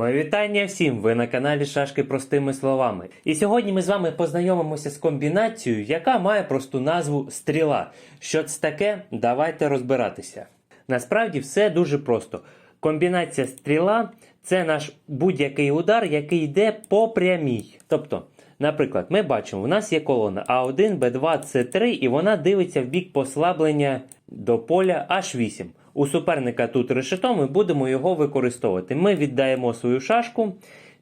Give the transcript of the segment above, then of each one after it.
Моє вітання всім! Ви на каналі Шашки простими словами. І сьогодні ми з вами познайомимося з комбінацією, яка має просту назву стріла. Що це таке? Давайте розбиратися. Насправді все дуже просто. Комбінація стріла це наш будь-який удар, який йде по прямій. Тобто, наприклад, ми бачимо, у нас є колона А1, Б2, С3, і вона дивиться в бік послаблення до поля H8. У суперника тут решето, ми будемо його використовувати. Ми віддаємо свою шашку,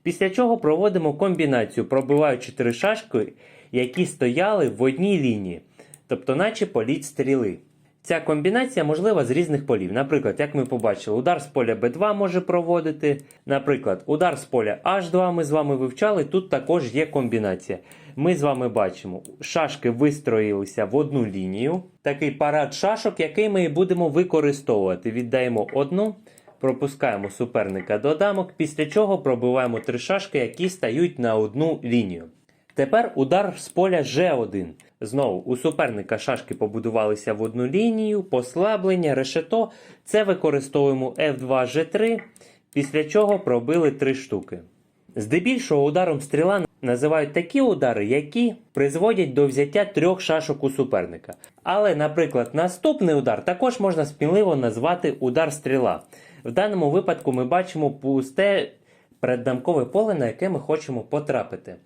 після чого проводимо комбінацію, пробиваючи три шашки, які стояли в одній лінії, тобто, наче політ стріли. Ця комбінація можлива з різних полів. Наприклад, як ми побачили, удар з поля Б2 може проводити. Наприклад, удар з поля H2 ми з вами вивчали. Тут також є комбінація. Ми з вами бачимо, шашки вистроїлися в одну лінію. Такий парад шашок, який ми і будемо використовувати. Віддаємо одну, пропускаємо суперника до дамок, після чого пробиваємо три шашки, які стають на одну лінію. Тепер удар з поля G1. Знову у суперника шашки побудувалися в одну лінію, послаблення, решето. Це використовуємо F2 G3, після чого пробили три штуки. Здебільшого ударом стріла називають такі удари, які призводять до взяття трьох шашок у суперника. Але, наприклад, наступний удар також можна сміливо назвати удар стріла. В даному випадку ми бачимо пусте переддамкове поле, на яке ми хочемо потрапити.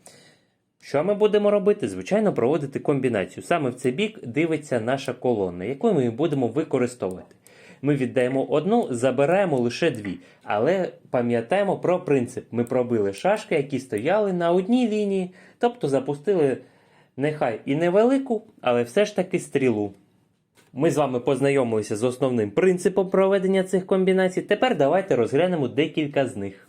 Що ми будемо робити? Звичайно, проводити комбінацію. Саме в цей бік дивиться наша колона, яку ми будемо використовувати. Ми віддаємо одну, забираємо лише дві. Але пам'ятаємо про принцип: ми пробили шашки, які стояли на одній лінії, тобто запустили нехай і невелику, але все ж таки стрілу. Ми з вами познайомилися з основним принципом проведення цих комбінацій. Тепер давайте розглянемо декілька з них.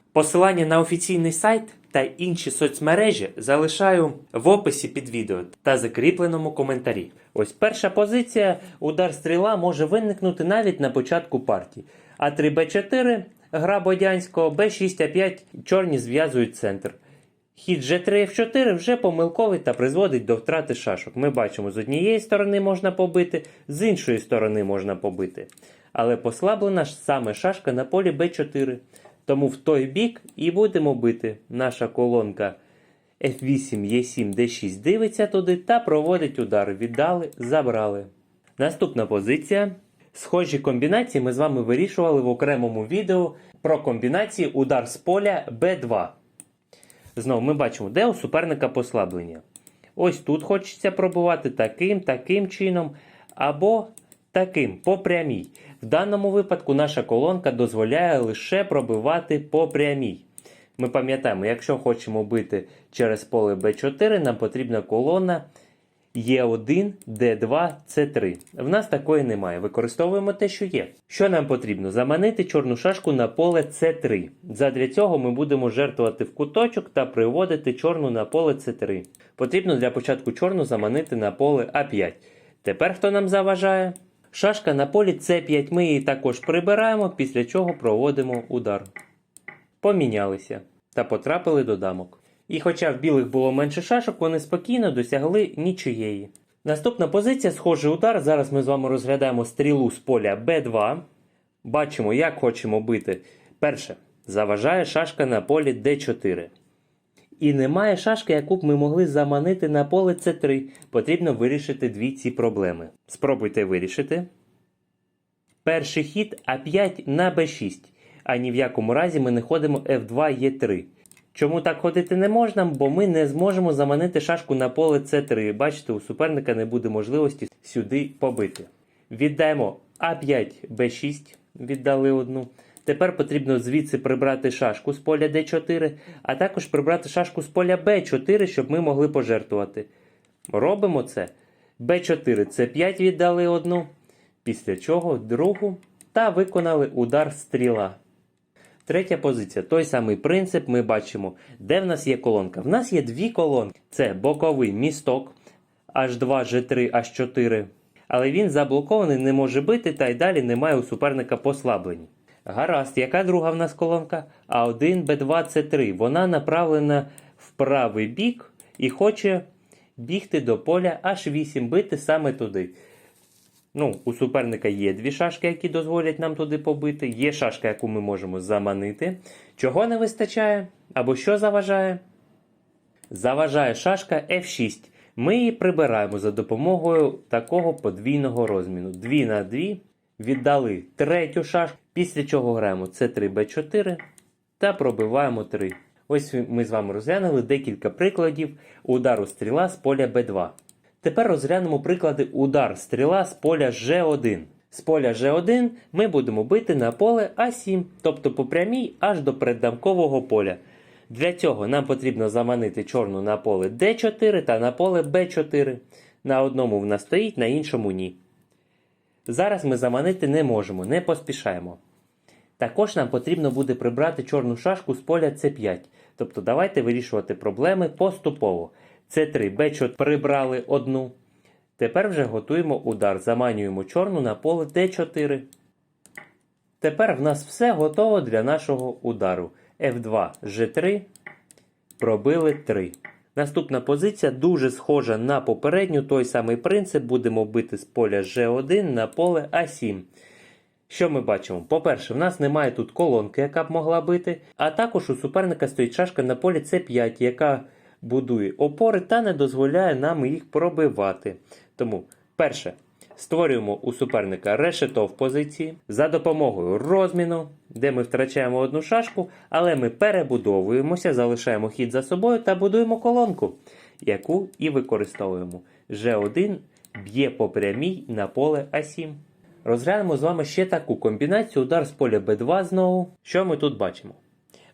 Посилання на офіційний сайт та інші соцмережі залишаю в описі під відео та закріпленому коментарі. Ось перша позиція: удар стріла може виникнути навіть на початку партії. А 3 Б4 гра Бодянського, Б6 А5 чорні зв'язують центр. Хід G3 F4 вже помилковий та призводить до втрати шашок. Ми бачимо, з однієї сторони можна побити, з іншої сторони можна побити. Але послаблена ж саме шашка на полі B4. Тому в той бік і будемо бити. Наша колонка F8, E7, D6 дивиться туди та проводить удар. Віддали, забрали. Наступна позиція. Схожі комбінації ми з вами вирішували в окремому відео про комбінації удар з поля B2. Знову ми бачимо, де у суперника послаблення. Ось тут хочеться пробувати таким, таким чином, або таким, по прямій. В даному випадку наша колонка дозволяє лише пробивати по прямій. Ми пам'ятаємо, якщо хочемо бити через поле B4, нам потрібна колона Е1, Д2, С3. В нас такої немає. Використовуємо те, що є. Що нам потрібно? Заманити чорну шашку на поле С3. Задля цього ми будемо жертвувати в куточок та приводити чорну на поле С3. Потрібно для початку чорну заманити на поле А5. Тепер хто нам заважає? Шашка на полі С5 ми її також прибираємо, після чого проводимо удар. Помінялися та потрапили до дамок. І хоча в білих було менше шашок, вони спокійно досягли нічиєї. Наступна позиція схожий удар. Зараз ми з вами розглядаємо стрілу з поля Б2. Бачимо, як хочемо бити. Перше, заважає шашка на полі Д4. І немає шашки, яку б ми могли заманити на поле С3. Потрібно вирішити дві ці проблеми. Спробуйте вирішити. Перший хід А5 на Б6. А ні в якому разі ми не ходимо F2 Е3. Чому так ходити не можна? Бо ми не зможемо заманити шашку на поле С3. Бачите, у суперника не буде можливості сюди побити. Віддаємо А5 Б6, віддали одну. Тепер потрібно звідси прибрати шашку з поля Д4, а також прибрати шашку з поля Б4, щоб ми могли пожертвувати. Робимо це. Б4 С5 віддали одну, після чого другу та виконали удар стріла. Третя позиція. Той самий принцип ми бачимо, де в нас є колонка. В нас є дві колонки. Це боковий місток H2, G3, H4. Але він заблокований, не може бити, та й далі немає у суперника послаблень. Гаразд, яка друга в нас колонка? А1, Б2, С3. Вона направлена в правий бік і хоче бігти до поля H8, бити саме туди. Ну, у суперника є дві шашки, які дозволять нам туди побити. Є шашка, яку ми можемо заманити. Чого не вистачає? Або що заважає? Заважає шашка F6. Ми її прибираємо за допомогою такого подвійного розміну. 2 на 2 віддали третю шашку, після чого граємо С3Б4 та пробиваємо 3. Ось ми з вами розглянули декілька прикладів удару стріла з поля Б2. Тепер розглянемо приклади удар стріла з поля G1. З поля G1 ми будемо бити на поле А7, тобто по прямій аж до переддамкового поля. Для цього нам потрібно заманити чорну на поле D4 та на поле B4. На одному вона стоїть, на іншому ні. Зараз ми заманити не можемо, не поспішаємо. Також нам потрібно буде прибрати чорну шашку з поля С5. Тобто давайте вирішувати проблеми поступово. С3, Б4 прибрали одну. Тепер вже готуємо удар. Заманюємо чорну на поле Д4. Тепер в нас все готово для нашого удару. F2, G3. Пробили 3. Наступна позиція дуже схожа на попередню. Той самий принцип. Будемо бити з поля G1 на поле А7. Що ми бачимо? По-перше, в нас немає тут колонки, яка б могла бити, а також у суперника стоїть шашка на полі С5, яка будує опори та не дозволяє нам їх пробивати. Тому, перше, створюємо у суперника решето в позиції за допомогою розміну, де ми втрачаємо одну шашку, але ми перебудовуємося, залишаємо хід за собою та будуємо колонку, яку і використовуємо. G1 б'є по прямій на поле А7. Розглянемо з вами ще таку комбінацію удар з поля Б2 знову. Що ми тут бачимо?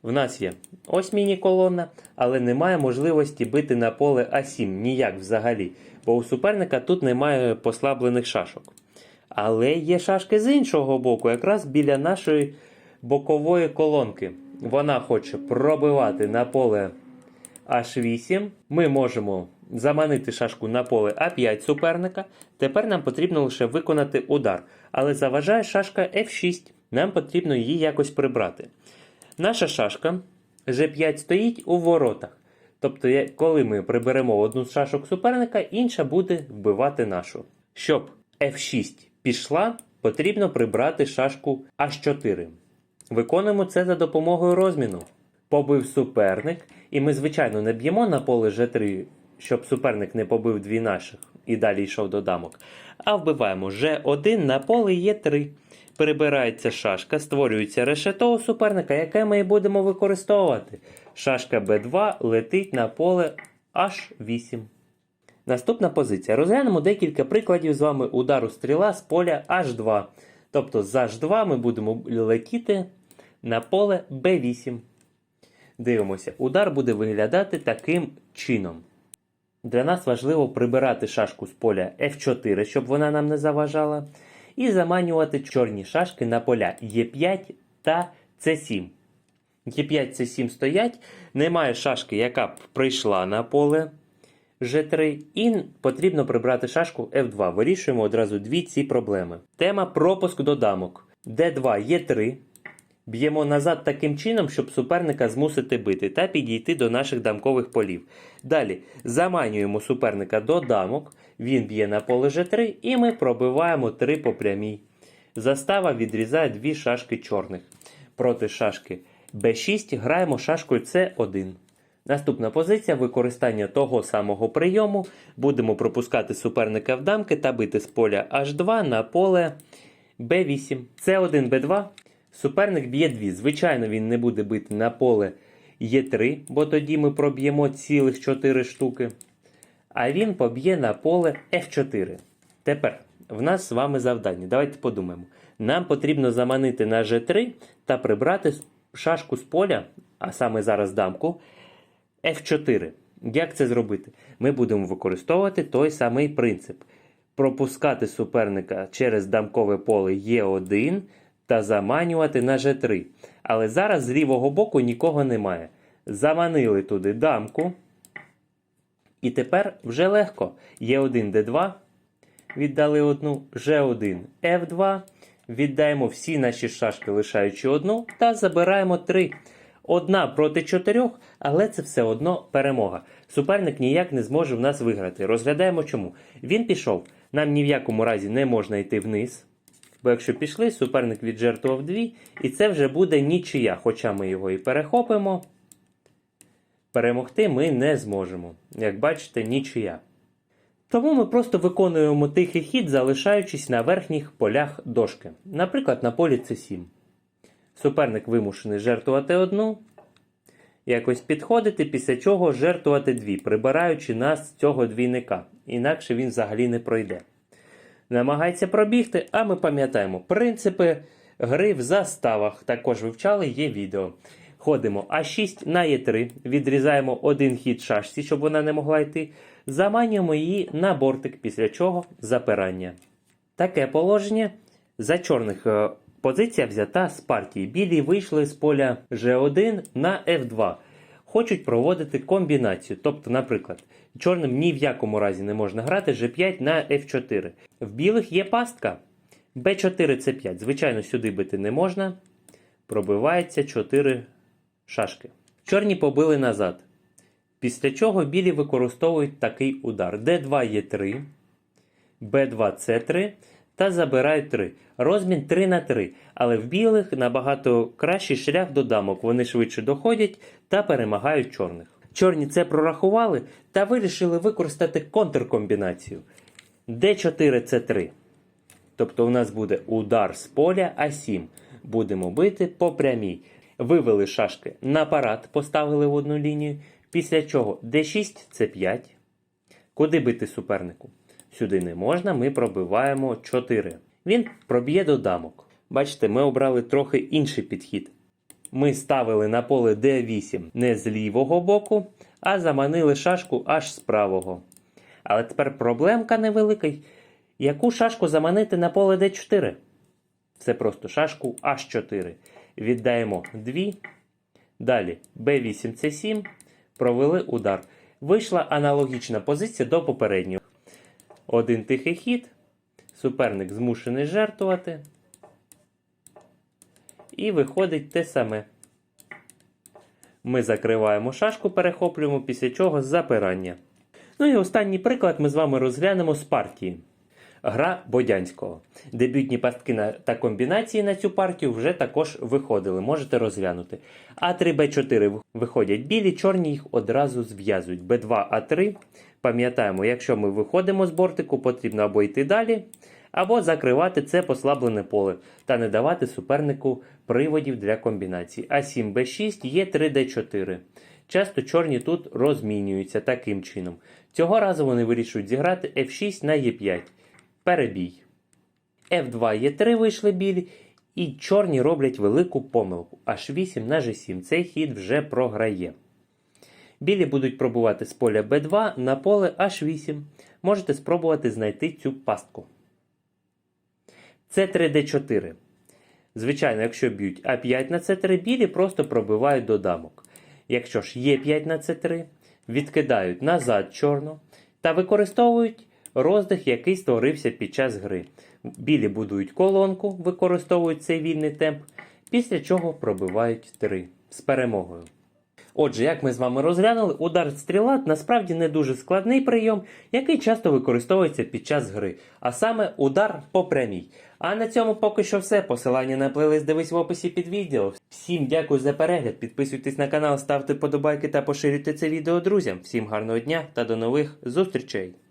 В нас є ось міні-колона, але немає можливості бити на поле А7 ніяк взагалі, бо у суперника тут немає послаблених шашок. Але є шашки з іншого боку, якраз біля нашої бокової колонки. Вона хоче пробивати на поле H8. Ми можемо заманити шашку на поле А5 суперника. Тепер нам потрібно лише виконати удар. Але заважає шашка F6. Нам потрібно її якось прибрати. Наша шашка G5 стоїть у воротах. Тобто, коли ми приберемо одну з шашок суперника, інша буде вбивати нашу. Щоб F6 пішла, потрібно прибрати шашку H4. Виконуємо це за допомогою розміну. Побив суперник, і ми, звичайно, не б'ємо на поле G3, щоб суперник не побив дві наших і далі йшов до дамок. А вбиваємо G1 на поле Е3. Перебирається шашка, створюється решето у суперника, яке ми і будемо використовувати. Шашка B2 летить на поле H8. Наступна позиція. Розглянемо декілька прикладів з вами удару стріла з поля H2. Тобто з H2 ми будемо летіти на поле B8. Дивимося, удар буде виглядати таким чином. Для нас важливо прибирати шашку з поля F4, щоб вона нам не заважала, і заманювати чорні шашки на поля Е5 та С7. Е5, С7 стоять, немає шашки, яка б прийшла на поле G3, і потрібно прибрати шашку F2. Вирішуємо одразу дві ці проблеми. Тема пропуск до дамок. D2, Е3. Б'ємо назад таким чином, щоб суперника змусити бити та підійти до наших дамкових полів. Далі заманюємо суперника до дамок, він б'є на поле G3 і ми пробиваємо 3 по прямій. Застава відрізає дві шашки чорних. Проти шашки B6 граємо шашкою C1. Наступна позиція використання того самого прийому. Будемо пропускати суперника в дамки та бити з поля H2 на поле B8. C1, B2. Суперник б'є 2. Звичайно, він не буде бити на поле Е3, бо тоді ми проб'ємо цілих 4 штуки. А він поб'є на поле F4. Тепер в нас з вами завдання. Давайте подумаємо. Нам потрібно заманити на G3 та прибрати шашку з поля, а саме зараз дамку, F4. Як це зробити? Ми будемо використовувати той самий принцип. Пропускати суперника через дамкове поле Е1 та заманювати на G3. Але зараз з лівого боку нікого немає. Заманили туди дамку. І тепер вже легко. Є 1 D2, віддали одну, G1, F2. Віддаємо всі наші шашки, лишаючи одну, та забираємо три. Одна проти чотирьох, але це все одно перемога. Суперник ніяк не зможе в нас виграти. Розглядаємо чому. Він пішов. Нам ні в якому разі не можна йти вниз. Бо якщо пішли, суперник віджертвував дві, і це вже буде нічия. Хоча ми його і перехопимо. Перемогти ми не зможемо. Як бачите, нічия. Тому ми просто виконуємо тихий хід, залишаючись на верхніх полях дошки. Наприклад, на полі С7. Суперник вимушений жертвувати одну, якось підходити, після чого жертвувати дві, прибираючи нас з цього двійника. Інакше він взагалі не пройде. Намагається пробігти, а ми пам'ятаємо принципи гри в заставах. Також вивчали, є відео. Ходимо А6 на Е3, відрізаємо один хід шашці, щоб вона не могла йти. Заманюємо її на бортик, після чого запирання. Таке положення за чорних е, позиція взята з партії. Білі вийшли з поля G1 на F2. Хочуть проводити комбінацію. Тобто, наприклад, чорним ні в якому разі не можна грати G5 на F4. В білих є пастка B4 C5. Звичайно, сюди бити не можна. Пробивається 4 шашки. Чорні побили назад. Після чого білі використовують такий удар. D2 є 3, B2 C3 та забирають 3. Розмін 3 на 3. Але в білих набагато кращий шлях до дамок. Вони швидше доходять та перемагають чорних. Чорні це прорахували та вирішили використати контркомбінацію. D4 C3. Тобто у нас буде удар з поля А7. Будемо бити по прямій. Вивели шашки на парад, поставили в одну лінію. Після чого D6 C5. Куди бити супернику? Сюди не можна, ми пробиваємо 4. Він проб'є до дамок. Бачите, ми обрали трохи інший підхід. Ми ставили на поле D8 не з лівого боку, а заманили шашку аж з правого. Але тепер проблемка невелика. Яку шашку заманити на поле D4? Це просто шашку H4. Віддаємо 2. Далі B8 C7. Провели удар. Вийшла аналогічна позиція до попередньої. Один тихий хід. Суперник змушений жертвувати. І виходить те саме. Ми закриваємо шашку, перехоплюємо, після чого запирання. Ну і останній приклад ми з вами розглянемо з партії. Гра Бодянського. Дебютні пастки та комбінації на цю партію вже також виходили. Можете розглянути. А3, Б4 виходять білі, чорні їх одразу зв'язують. Б2, А3. Пам'ятаємо, якщо ми виходимо з бортику, потрібно або йти далі, або закривати це послаблене поле та не давати супернику приводів для комбінації. А7, Б6 є 3Д4. Часто чорні тут розмінюються таким чином. Цього разу вони вирішують зіграти F6 на Е5. Перебій. F2 Е3 вийшли білі, і чорні роблять велику помилку. H8 на G7. Цей хід вже програє. Білі будуть пробувати з поля B2 на поле H8. Можете спробувати знайти цю пастку. С3Д4. Звичайно, якщо б'ють А5 на С3, білі просто пробивають до дамок. Якщо ж Е5 на С3, відкидають назад чорну та використовують роздих, який створився під час гри. Білі будують колонку, використовують цей вільний темп, після чого пробивають 3 з перемогою. Отже, як ми з вами розглянули, удар стріла насправді не дуже складний прийом, який часто використовується під час гри, а саме удар по прямій. А на цьому поки що все. Посилання на плейлист дивись в описі під відео. Всім дякую за перегляд. Підписуйтесь на канал, ставте подобайки та поширюйте це відео друзям. Всім гарного дня та до нових зустрічей!